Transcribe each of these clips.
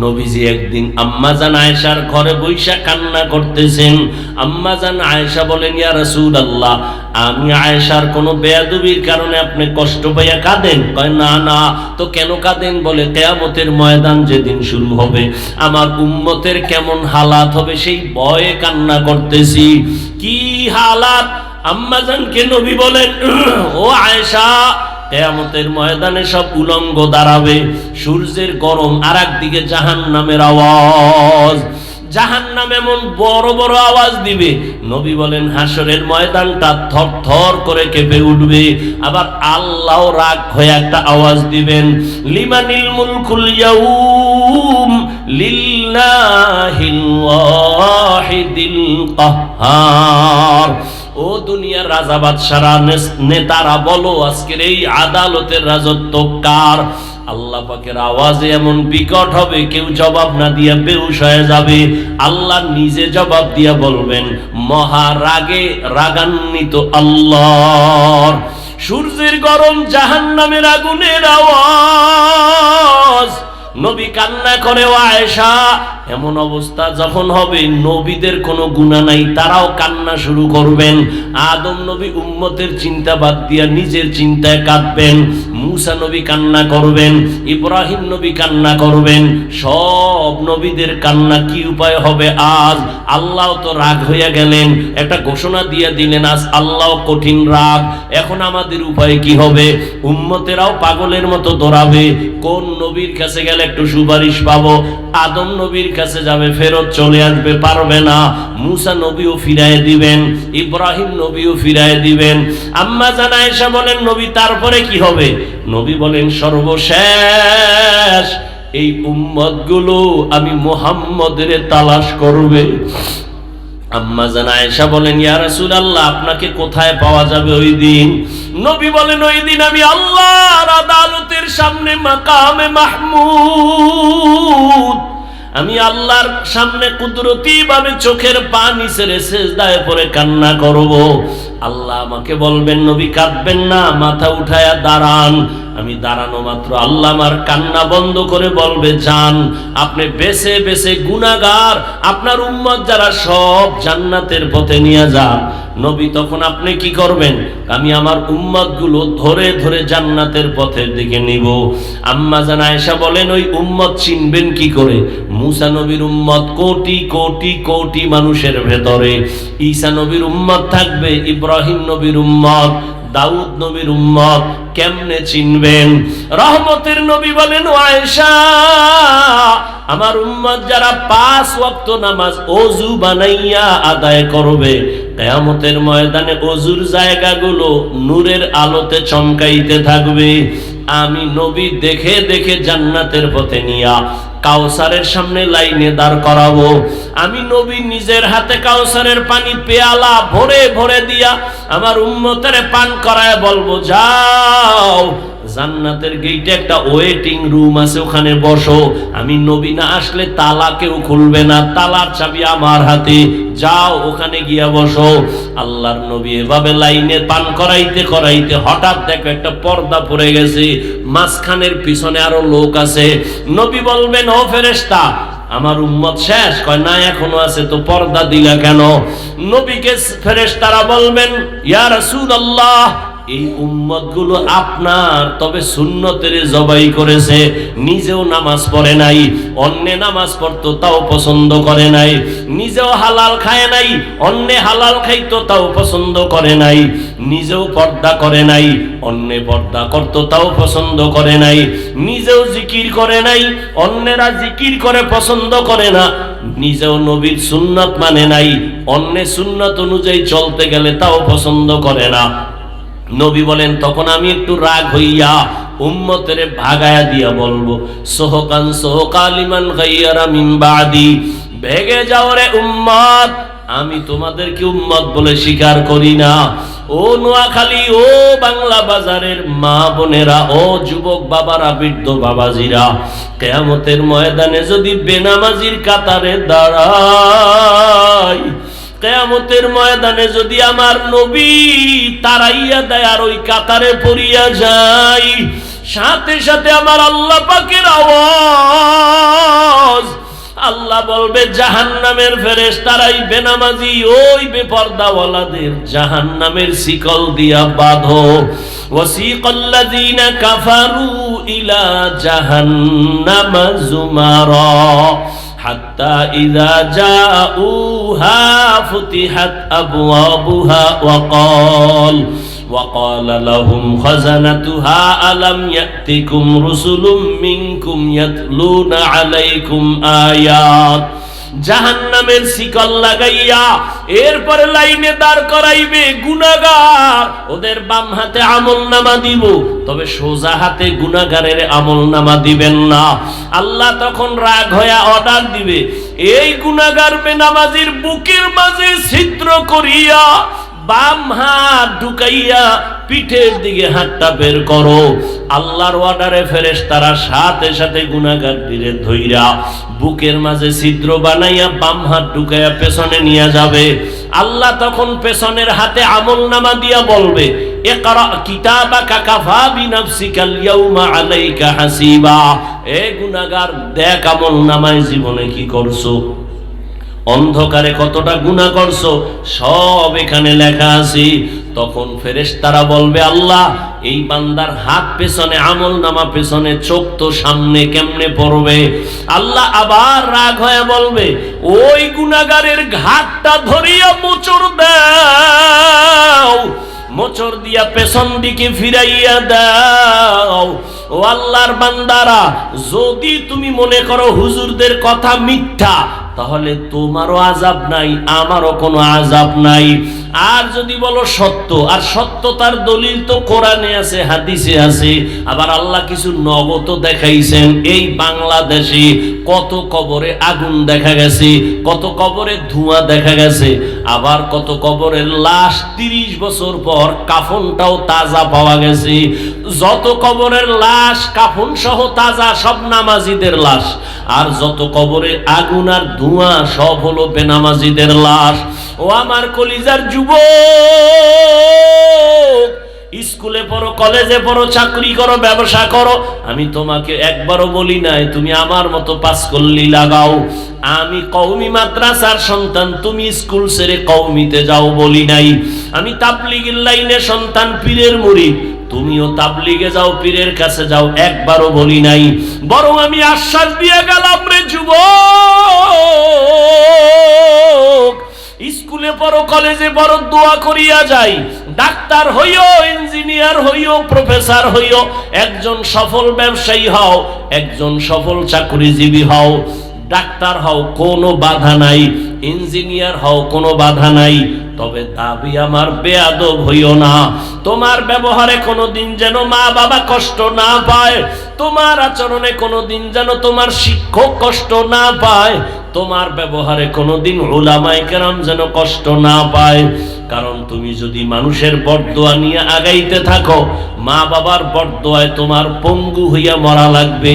নবীজি একদিন আম্মাজান আয়েশার ঘরে বৈশা কান্না করতেছেন। আম্মাজান আয়েশা বলেন, ইয়া রাসূল আল্লাহ আমি আয়েশার কোনো বেয়াদবির কারণে আপনি কষ্ট পাইয়া কাঁদেন? কয়, না না, তো কেন কাঁদেন? বলে, কেয়ামতের ময়দান যেদিন শুরু হবে, আমার উম্মতের কেমন হালাত হবে সেই ভয়ে কান্না করতেছি। কি হালাত? আম্মাজানকে নবী বলেন, ও আয়েশা কেয়ামতের ময়দানে সব উলঙ্গ দাঁড়াবে। সূর্যের গরম আর একদিকে জাহান নামের আওয়াজ। জাহান নাম এমন বড় বড় আওয়াজ দিবে। নবী বলেন, হাসরের ময়দানটা থর থর করে কেঁপে উঠবে। আবার আল্লাহ রাগ হয়ে একটা আওয়াজ দিবেন, লিমানিল মুলকুল ইয়াউম লিল্লাহিল ওয়াহিদিল কাহ্হার ও দুনিয়ার রাজা বাদশারা নেতারা, বলো আজকের এই আদালতের রাজত্ব কার? আল্লাহ পাকের আওয়াজে এমন বিকট হবে, কেউ জবাব না দিয়া বেউস হয়ে যাবে। আল্লাহ নিজে জবাব দিয়া বলবেন, মহারাগে রাগান্বিত আল্লাহ সূর্যের গরম জাহান নামের আগুনের আওয়াজ। নবী কান্না করে আয়েশা এমন অবস্থা যখন হবে, নবীদের কোনো গুণা নাই, তারাও কান্না শুরু করবেন। আদম নবী উম্মতের চিন্তা বাদ দিয়া নিজের চিন্তায় কাঁদবেন। মুসা নবী কান্না করবেন, ইব্রাহিম নবী কান্না করবেন। সব নবীদের কান্না কি উপায় হবে আজ? আল্লাহ তো রাগ হইয়া গেলেন। একটা ঘোষণা দিয়ে দিলেন, আজ আল্লাহ কঠিন রাগ। এখন আমাদের উপায় কি হবে? উম্মতেরাও পাগলের মতো দৌড়াবে। কোন নবীর কাছে গেলে একটু সুপারিশ পাবো? আদম নবীর কাছে যাবে, ফেরত চলে আসবে, পারবে না। মুসা নবীও ফিরায় দিবেন, ইব্রাহিম নবীও ফিরায় দিবেন। আম্মা জানা এসে বলেন, নবী, তারপরে কি হবে? নবী বলেন, সর্বশেষ এই উম্মতগুলো আমি মোহাম্মদের তালাশ করবে। আম্মা জানা এসা বলেন, ইয়া রাসূলুল্লাহ, আপনাকে কোথায় পাওয়া যাবে ওই দিন? নবী বলেন, ওই দিন আমি আল্লাহর আদালতের সামনে মাকামে মাহমুদ। আমি আল্লাহর সামনে কুদরতি ভাবে চোখের পানি ছেড়ে সেজদায় পরে কান্না করব। আল্লাহ আমাকে বলবেন, নবী কাঁদবেন না, মাথা উঠায়া দাঁড়ান। আমি দাঁড়ানো মাত্র। আল্লাহ আমার কান্না বন্ধ করে বলবে যান আপনি বেছে বেছে গুনাগার আপনার উম্মত যারা সব জান্নাতের পথে নিয়ে যান। নবী তখন আপনি কি করবেন? আমি আমার উম্মতগুলো ধরে ধরে জান্নাতের পথের দিকে নিব। আম্মা জানা এসা বলেন, ওই উম্মত চিনবেন কি করে? মুসা নবীর উম্মত কোটি কোটি কোটি মানুষের ভেতরে। ঈসা নবীর উম্মত থাকবে, ইব্রাহিম নবীর উম্মত। দাউদ নবীর উম্মত কেমনে চিনবেন? রহমতের নবী বলেন আয়েশা, আমার উম্মত যারা পাঁচ ওয়াক্ত নামাজ অজু বানাইয়া আদায় করবে, কেয়ামতের ময়দানে অজুর জায়গাগুলো নূরের আলোতে চমকাইতে থাকবে। আমি নবী দেখে দেখে জান্নাতের পথে নিয়া কাউসারের সামনে লাইনে দাঁড় করাবো। আমি নবী নিজের হাতে কাউসারের পানি পেয়ালা ভরে ভরে দিয়া আমার উম্মতের পান করায় বলব, যাও জান্নাতের গেইটে একটা ওয়েটিং রুম আছে, ওখানে বসো। আমি নবী না আসলে তালা কেউ খুলবে না, তালার চাবি আমার হাতে। যাও, ওখানে গিয়া বসো। আল্লাহর নবী এভাবে লাইনে পান করাইতে করাইতে হঠাৎ দেখো একটা পর্দা পড়ে গেছে। মাঝখানের পিছনে আরও লোক আছে। নবী বলবেন, ও ফেরেস্তা আমার উম্মত শেষ? কয়, না, এখনও আছে, তো পর্দা দিলা কেন? নবীকে ফেরেশতারা বলবেন, ইয়া রাসূলুল্লাহ এই উম্মতগুলো আপনার, তবে সুন্নতের জবাই করেছে, নিজেও নামাজ পড়ে নাই, অন্যে নামাজ পড়তো, তাও পছন্দ করে নাই, নিজেও হালাল খায় নাই, অন্যে হালাল খাইতো, তাও পছন্দ করে নাই, নিজেও পর্দা করে নাই, অন্যে পর্দা করতো, তাও পছন্দ করে নাই, নিজেও জিকির করে নাই, অন্যেরা জিকির করে, পছন্দ করে না, নিজেও নবীর সুন্নত মানে নাই, অন্যে সুন্নত অনুযায়ী চলতে গেলে তাও পছন্দ করে না। নবী বলেন, তখন আমি একটু রাগ হইয়া উম্মতের ভাগায়া দিয়া বলব, সোহকান, সোহকালিমান গাইয়ারা মিন বাদি, ভেগে যাও রে উম্মত, আমি তোমাদেরকে উম্মত বলে স্বীকার করি না। ও নোয়াখালী, ও বাংলা বাজারের মা বোনেরা, ও যুবক বাবারা, বৃদ্ধ বাবাজিরা, কেয়ামতের ময়দানে যদি বেনামাজির কাতারে দাঁড়ায় কেয়ামতের ময়দানে যদি আমার নবী তারাইয়া দেয় আর ওই কাতারে পড়িয়া যাই সাথে সাথে আমার আল্লাহ পাকের আওয়াজ। আল্লাহ বলবে, জাহান্নামের ফেরেশ তারাই বেনামাজি, ওই বেপর্দাওয়ালাদের জাহান্নামের শিকল দিয়া বাঁধো। ওয়াসিকাল্লাযীনা কাফারু ইলা জাহান্নামা জুমারা। حتى إذا جاءوها فتحت أبوابها وقال وقال لهم خزنتها ألم يأتكم رسل منكم يتلون عليكم آيات؟ জাহান্নামের শিকল লাগাইয়া এরপরে লাইনে দাঁড় করাইবে গুনাগার ওদের বাম হাতে আমল নামা দিব, তবে সোজা হাতে গুনাগারের আমল নামা দিবেন না। আল্লাহ তখন রাগ হয়ে অর্ডার দিবে, এই গুনাগার বেনামাজির বুকের মাঝে ছিদ্র করিয়া বাম হাত ঢুকাইয়া পিঠের দিকে হাতটা বের করো। আল্লাহর অর্ডারে ফেরেস তারা সাথে সাথে গুনাগার দিলে ধইরা বুকের মাঝে ছিদ্র বানাইয়া বাম হাত ঢুকাইয়া পেছনে নিয়ে যাবে। আল্লাহ তখন পেছনের হাতে আমল নামা দিয়া বলবে এ গুনাগার দেখ আমল নামায় জীবনে কি করছ। অন্ধকারে কতটা গুণা করছ, সব এখানে লেখা আছে। তখন ফেরেশতারা বলবে, আল্লাহ, এই বান্দার হাত পেছনে, আমল নামা পেছনে চোখ তো সামনে কেমনে পড়বে? আল্লাহ আবার রাগ হয়ে বলবে, ওই গুনাগারের ঘাটটা ধরিয়া মোচড় দাও মোচর দিয়া পেছন দিকে ফিরাইয়া দাও। ও আল্লাহর বান্দারা, যদি তুমি মনে করো হুজুরদের কথা মিথ্যা তাহলে তোমারও আজাব নাই আমারও কোনো আজাব নাই। আর যদি বলো সত্য, আর সত্যতার দলিল তো কোরআনে আছে, হাদিসে আছে, আবার আল্লাহ কিছু নগদ দেখাইছেন, এই বাংলাদেশে কত কবরে আগুন দেখা গেছে, কত কবরে ধোঁয়া দেখা গেছে, আবার কত কবরের লাশ তিরিশ বছর পর কাফনটাও তাজা পাওয়া গেছে, যত কবরের লাশ, কাফন সহ তাজা, সব নামাজিদের লাশ, আর যত কবরে আগুন আর ধোঁয়া, সব হলো বেনামাজিদের লাশ। ও আমার কলিজার যুবক, স্কুলে পড়ো, কলেজে পড়ো, চাকরি করো, ব্যবসা করো। আমি তোমাকে একবারও বলি নাই, তুমি আমার মতো পাস করলি লাগাও। আমি কৌমি মাদ্রাসার সন্তান, তুমি স্কুল ছেড়ে কৌমিতে যাও বলি নাই। আমি তাবলিগের লাইনে সন্তান, পীরের মুড়ি। তুমিও তাবলিগে যাও, পীরের কাছে যাও, একবারও বলি নাই। বরং আমি আশ্বাস দিয়ে গেলাম রে যুবক স্কুলে পড়ো, কলেজে পড়ো, দোয়া করিয়া যাই। ডাক্তার হইও, ইঞ্জিনিয়ার হইও, প্রফেসর হইও, একজন সফল ব্যবসায়ী হও, একজন সফল চাকরিজীবী হও। ডাক্তার হও, কোনো বাধা নাই। ইঞ্জিনিয়ার হও, কোনো বাধা নাই। তবে দাবি আমার বেয়াদব হইও না। তোমার ব্যবহারে কোনো দিন যেন মা বাবা কষ্ট না পায়। তোমার আচরণে কোনোদিন যেন তোমার শিক্ষক কষ্ট না পায়। তোমার ব্যবহারে কোনোদিন ওলামায় কেরাম যেন কষ্ট না পায়। কারণ তুমি যদি মানুষের বরদোয়া নিয়ে আগাইতে থাকো, মা বাবার বরদোয়ায় তোমার পঙ্গু হইয়া মরা লাগবে।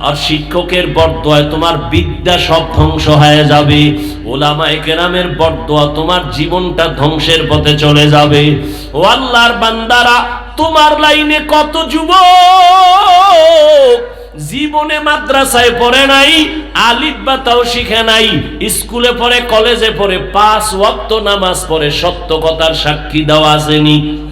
আর শিক্ষকের বরদোয়ায় তোমার বিদ্যা সব ধ্বংস হয়ে যাবে। ওলামায়ে কেরামের বরদোয়া তোমার জীবনটা ধ্বংসের পথে চলে যাবে। ও আল্লাহর বান্দারা, তোমার লাইনে কত যুবক? জীবনে মাদ্রাসায় পড়ে নাই, আলিফ বা তাও শিখে নাই, স্কুলে পড়ে, কলেজে পড়ে, পাঁচ ওয়াক্ত নামাজ পড়ে, সত্য কথার সাক্ষী দেওয়া আসেনি।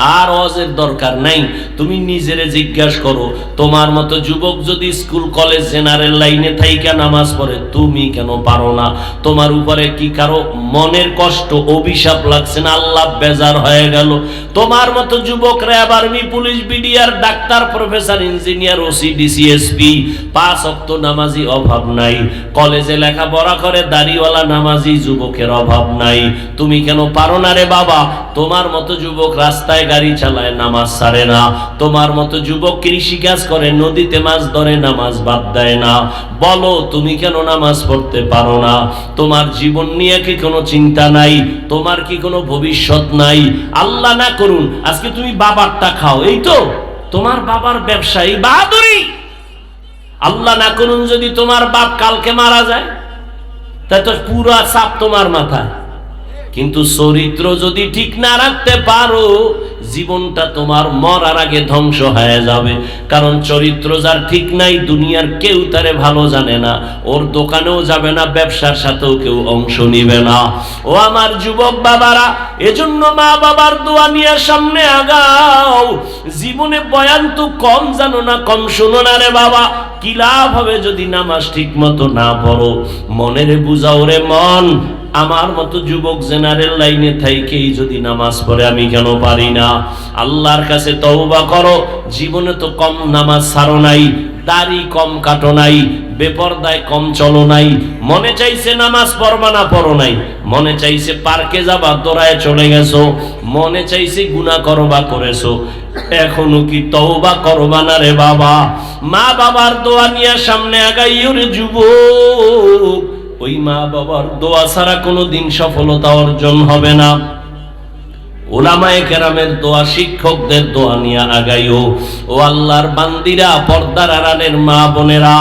আর অজের দরকার নাই। তুমি নিজেরে জিজ্ঞাসা করো, তোমার মতো যুবক যদি স্কুল, কলেজ, জেনারেল লাইনে থাইকা নামাজ পড়ে, তুমি কেন পারো না? তোমার উপরে কি কারও মনের কষ্ট, অভিশাপ লাগছে না? আল্লাহ বেজার হয়ে গেল। তোমার মতো যুবকরা আবার me police, BDR, doctor, professor, engineer, OC DC SP পাঁচ অক্ত নামাজি অভাব নাই। কলেজে লেখাপড়া করে দাড়িওয়ালা নামাজি যুবকের অভাব নাই। তুমি কেন পারো না রে বাবা? তোমার মতো যুবক রাস্তায় গাড়ি চালায়, নামাজ ছাড়ে না। তোমার মতো যুবক কৃষি কাজ করে, নদীতে মাছ ধরে, নামাজ বাদ দেয় না। বলো, তুমি কেন নামাজ পড়তে পারো না? তোমার জীবন নিয়ে কি কোনো চিন্তা নাই? তোমার কি কোনো ভবিষ্যৎ নাই? আল্লাহ না করুন, আজকে তুমি বাবারটা খাও। এই তো, তোমার বাবার ব্যবসায়ী বাহাদুরি। আল্লাহ না করুন যদি তোমার বাপ কালকে মারা যায় তাই তো পুরো চাপ তোমার মাথায়। কিন্তু চরিত্র যদি ঠিক না রাখতে পারো জীবনটা তোমার মরার আগে ধ্বংস হয়ে যাবে। কারণ চরিত্র যার ঠিক নাই, দুনিয়ার কেউ তারে ভালো জানে না। ওর দোকানেও যাবে না, ব্যবসার সাথেও কেউ অংশ নিবে না। ও আমার যুবক বাবারা, এজন্য মা বাবার দোয়া নিয়ে সামনে আগাও। জীবনে বয়ান তো কম জানো না, কম শোনো না রে বাবা। কি লাভ হবে যদি নামাজ ঠিক মতো না পড়ো? মনের বুঝাও রে মন। আমার মতো যুবক জেনারেল লাইনে থাইকেই যদি নামাজ পড়ে, আমি কেন পারি না? আল্লাহর কাছে তওবা করো, জীবনে তো কম নামাজ ছাড়ো নাই, দাড়ি কম কাটো নাই, বেপরদায় কম চলো নাই, মনে চাইছে নামাজ পড়বা না পড়ো নাই, মনে চাইছে পার্কে যাবা, দৌড়ায় চলে গেছো, মনে চাইছে গুণা করবা করেছ, এখনও কি তওবা করবা না রে বাবা? মা বাবার দোয়া নিয়ে সামনে আগাইও রে যুবক। ওই মা বাবার দোয়া ছাড়া কোনো দিন সফলতা অর্জন হবে না। ওলামায় কেরামের দোয়া, শিক্ষকদের দোয়া নিয়ে আগাইও। ও আল্লাহর বান্দিরা, পর্দার আড়ালের মা বোনেরা,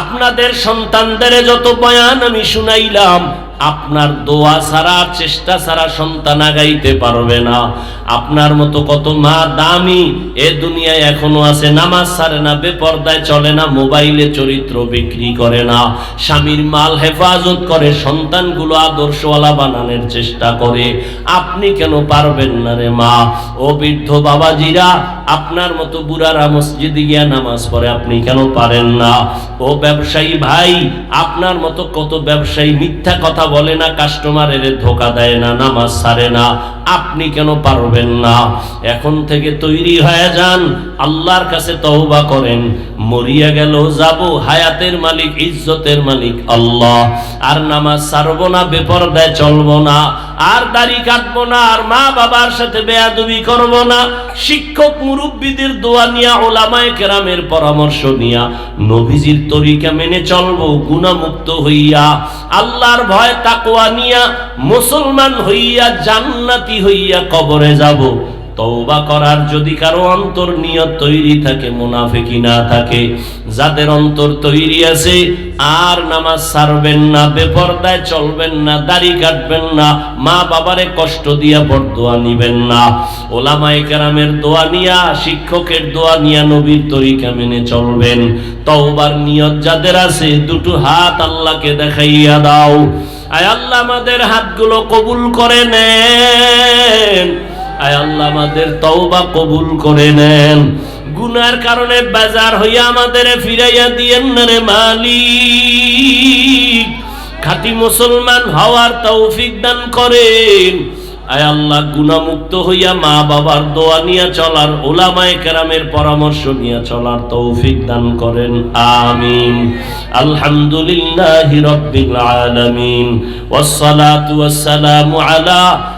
আপনাদের সন্তানদের যত বয়ান আমি শুনাইলাম আপনার দোয়া ছাড়া, চেষ্টা ছাড়া সন্তান আগাইতে পারবে না। আপনার মতো কত মা দামি এ দুনিয়ায় এখনও আছে। নামাজ ছাড়ে না, বেপর্দায় চলে না, মোবাইলে চরিত্র বিক্রি করে না। স্বামীর মাল হেফাজত করে, সন্তানগুলো আদর্শওয়ালা বানানোর চেষ্টা করে। আপনি কেন পারবেন না রে মা? ও বৃদ্ধ বাবাজিরা, আপনার মতো বুড়ারা মসজিদে গিয়া নামাজ পড়ে আপনি কেন পারেন না? ও ব্যবসায়ী ভাই, আপনার মতো কত ব্যবসায়ী মিথ্যা কথা বলে না কাস্টমারের ধোকা দেয় না, নামাজ সারে না, আপনি কেন পারবেন না? এখন থেকে তৈরি হয়ে যান, আল্লাহর কাছে তহবা করেন, মরিয়া গেল, যাব, হায়াতের মালিক, ইজ্জতের মালিক আল্লাহ। আর নামাজ সারবো না, বেপরদায় চলবো না আর দাড়ি কাটবো না, আর মা বাবার সাথে বেয়াদবি করব না। শিক্ষক, মুরব্বীদের দোয়া নিয়া, ওলামায় কেরামের পরামর্শ নিয়া নভিজির তরিকা মেনে চলবো, গুণামুক্ত হইয়া, আল্লাহর ভয় তাকোয়া নিয়া মুসলমান হইয়া, জান্নাতি হইয়া কবরে যাব। তওবা করার যদি কারও অন্তর নিয়ত তৈরি থাকে মুনাফিকি না থাকে, যাদের অন্তর তৈরি আছে, আর নামাজ ছাড়বেন না, বেপরদায় চলবেন না, দাড়ি কাটবেন না, মা বাবারে কষ্ট দিয়া বরদোয়া নিবেন না। ওলামায়ে কেরামের দোয়া নিয়া, শিক্ষকের দোয়া নিয়া নবীর তরিকা মেনে চলবেন। তওবার নিয়ত যাদের আছে, দুটো হাত আল্লাহকে দেখাইয়া দাও। আয় আল্লাহ, আমাদের হাতগুলো কবুল করে নেন। আল্লাহ আমাদের তওবা কবুল করে নেন। গুনার কারণে বাজার হইয়া আমাদের ফিরাইয়া দিয়েন না রে মালিক। খাঁটি মুসলমান হওয়ার তৌফিক দান করেন। আয় আল্লাহ গুণামুক্ত হইয়া মা বাবার দোয়া নিয়ে চলার, ওলামায়ে কেরামের পরামর্শ নিয়ে চলার তৌফিক দান করেন। আমিন। আলহামদুলিল্লাহি রাব্বিল আলামিন। ওয়াসসালাতু ওয়াসসালামু আলা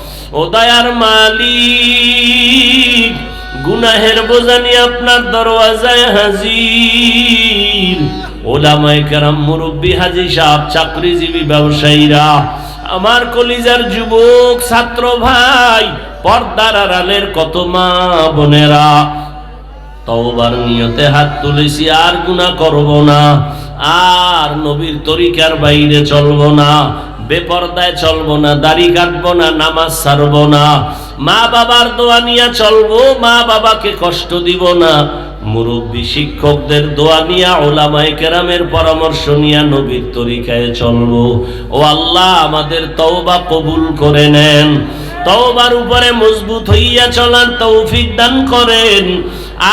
ও দয়ার মালিক, গুনাহের বোঝানি আপনার দরওয়াজায় হাজির। ওলামায়ে কেরাম, মুরব্বী, হাজি সাহেব, চাকরিজীবী ব্যবসায়ীরা, আমার কলিজার যুবক, ছাত্র ভাই, পর্দার আড়ালের কত মা বোনেরা, তওবার নিয়তে হাত তুলেছি, আর গুনাহ করব না। আর নবীর তরিকার বাইরে চলবো না, বেপর্দায় চলবো না, দাড়ি কাটবো না, নামাজ ছাড়বো না। মা বাবার দোয়া নিয়ে চলবো, মা বাবাকে কষ্ট দিব না। মুরব্বী শিক্ষকদের দোয়া নিয়া, ওলামায়ে কেরামের পরামর্শ নিয়া নবীর তরিকায় চলবো। ও আল্লাহ, আমাদের তওবা কবুল করে নেন। তওবার উপরে মজবুত হইয়া চলার তৌফিক দান করেন।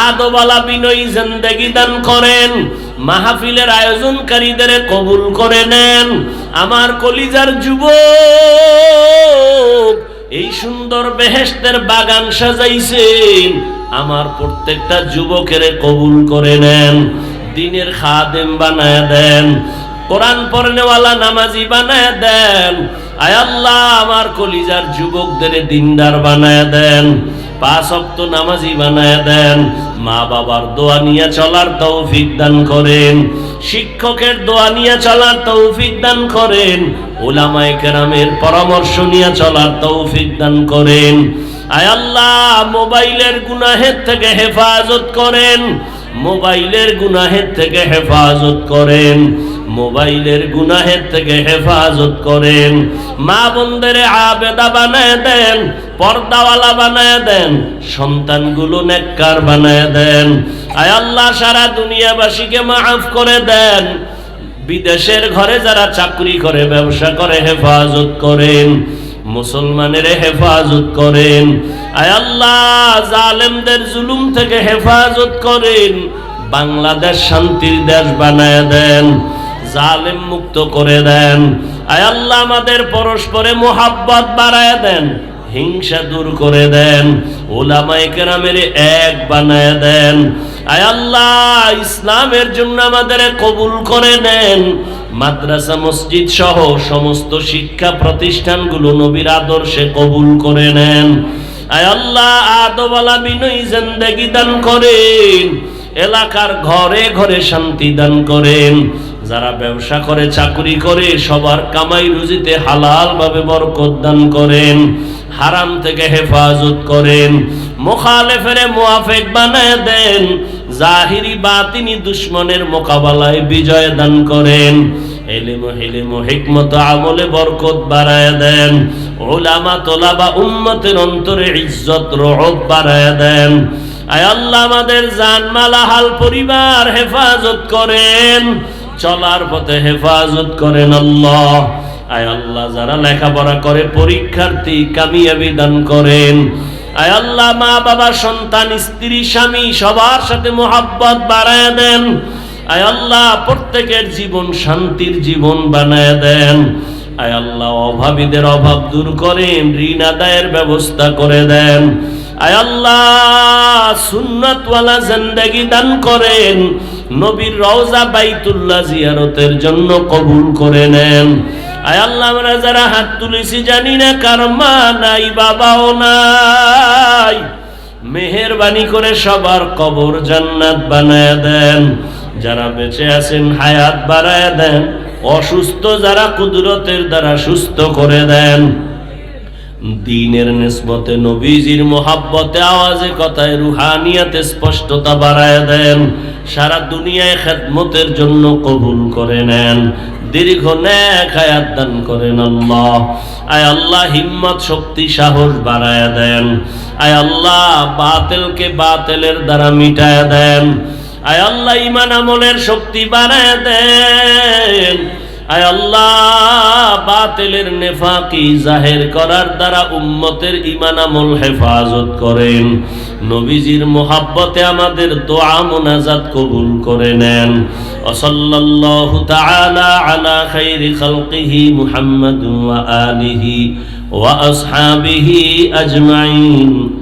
আদবালা বিনয়ী জিন্দেগি দান করেন। মাহফিলের আয়োজনকারীদের কবুল করে নেন। আমার কলিজার যুবক, এই সুন্দর বেহেশতের বাগান সাজাইছেন। আমার প্রত্যেকটা যুবকের কবুল করে নেন। দিনের খাদেম বানায় দেন। কোরআন পড়নেওয়ালা নামাজি বানায় দেন। আয় আল্লাহ, আমার কলিজার যুবকদের দিনদার বানায় দেন। পাঁচ অক্ত নামাজি বানায় দেন। মা বাবার দোয়া নিয়ে চলার তৌফিক দান করেন। শিক্ষকের দোয়া নিয়ে চলার তৌফিক দান করেন। ওলামায়ে কেরামের পরামর্শ নিয়ে চলার তৌফিক দান করেন। আয় আল্লাহ, মোবাইলের গুনাহের থেকে হেফাজত করেন। মোবাইলের গুনাহের থেকে হেফাজত করেন। মোবাইলের গুনাহের থেকে হেফাজত করেন। মা বোনদের আবেদা বানায় দেন, পর্দাওয়ালা বানায় দেন, সন্তানগুলো নেককার বানায় দেন। আয় আল্লাহ, সারা দুনিয়াবাসীকে মাফ করে দেন। বিদেশের ঘরে যারা চাকরি করে, ব্যবসা করে, হেফাজত করেন। মুসলমানের হেফাজত করেন। আয় আল্লাহ, জালেমদের জুলুম থেকে হেফাজত করেন। বাংলাদেশ শান্তির দেশ বানায় দেন। জালেম মুক্ত করে দেন। আয় আল্লাহ আমাদের পরস্পরে মোহাব্বত বাড়ায় দেন, হিংসা দূর করে দেন, ওলামায়ে কেরামের এক বানায় দেন। আয় আল্লাহ, ইসলামের জন্য আমাদের কবুল করে নেন। মাদ্রাসা, মসজিদ সহ সমস্ত শিক্ষা প্রতিষ্ঠানগুলো নবীর আদর্শে কবুল করে নেন। আয় আল্লাহ আদবালা বিনয়ী জিন্দেগি দান করেন, এলাকার ঘরে ঘরে শান্তি দান করেন। যারা ব্যবসা করে, চাকরি করে, সবার কামাই রুজিতে হালাল ভাবে বরকত দান করেন, হারাম থেকে হেফাজত করেন, মোখালেফেরে মুআফেক বানায় দেন, জাহিরি বাতিনি দুশ্মনের মোকাবেলায় বিজয় দান করেন, এলিম হিলিম হিকমত আমলে বরকত বাড়ায় দেন ওলামা তোলাবা উম্মতের অন্তরে ইজ্জত, রহব বাড়ায় দেন। আয় আল্লাহ আমাদের জানমালা হাল পরিবার হেফাজত করেন। চলার পথে হেফাজত করেন আল্লাহ। আয় আল্লাহ, যারা লেখাপড়া করে, পরীক্ষার্থী কামিয়াবি দান করেন। আয় আল্লাহ, মা, বাবা, সন্তান, স্ত্রী, স্বামী, সবার সাথে মোহাব্বত বাড়ায় দেন। আয় আল্লাহ, প্রত্যেকের জীবন শান্তির জীবন বানায় দেন। আয় আল্লাহ, অভাবীদের অভাব দূর করেন, ঋণ আদায়ের ব্যবস্থা করে দেন। আয় আল্লাহ, সুন্নতওয়ালা জিন্দেগি দান করেন। নবীর রওজা বাইতুল্লাহ জিয়ারতের জন্য কবুল করে নেন। আয় আল্লাহ, আমরা যারা হাত তুলেছি জানি না কার মা নাই, বাবাও নাই। মেহেরবানি করে সবার কবর জান্নাত বানায় দেন। যারা বেঁচে আছেন, হায়াত বাড়ায় দেন। অসুস্থ যারা কুদরতের দ্বারা সুস্থ করে দেন। দিনের নিসবতে নবীজির মোহাব্বতে আওয়াজে কথায় রুহানিয়াতে স্পষ্টতা বাড়ায় দেন। সারা দুনিয়ায় খেদমতের জন্য কবুল করে নেন। দীর্ঘ ন্যাক হায়াত দান করেন আল্লাহ। আয় আল্লাহ হিম্মত, শক্তি, সাহস বাড়ায় দেন। আয় আল্লাহ বাতেলকে বাতেলের দ্বারা মিটায় দেন। আয় আল্লাহ ইমান আমলের শক্তি বাড়ায় দেন। আয় আল্লাহ, বাতিলের নেফাকি জাহের করার দ্বারা উম্মতের ইমান আমল হেফাজত করেন। নবীজির মোহাব্বতে আমাদের দোয়া মোনাজাত কবুল করে নেন। ওসল্লাল্লাহু তাআলা আলা খাইরি খালকিহি মুহাম্মাদ ওয়া আলিহি ওয়া আসহাবিহি আজমাইন।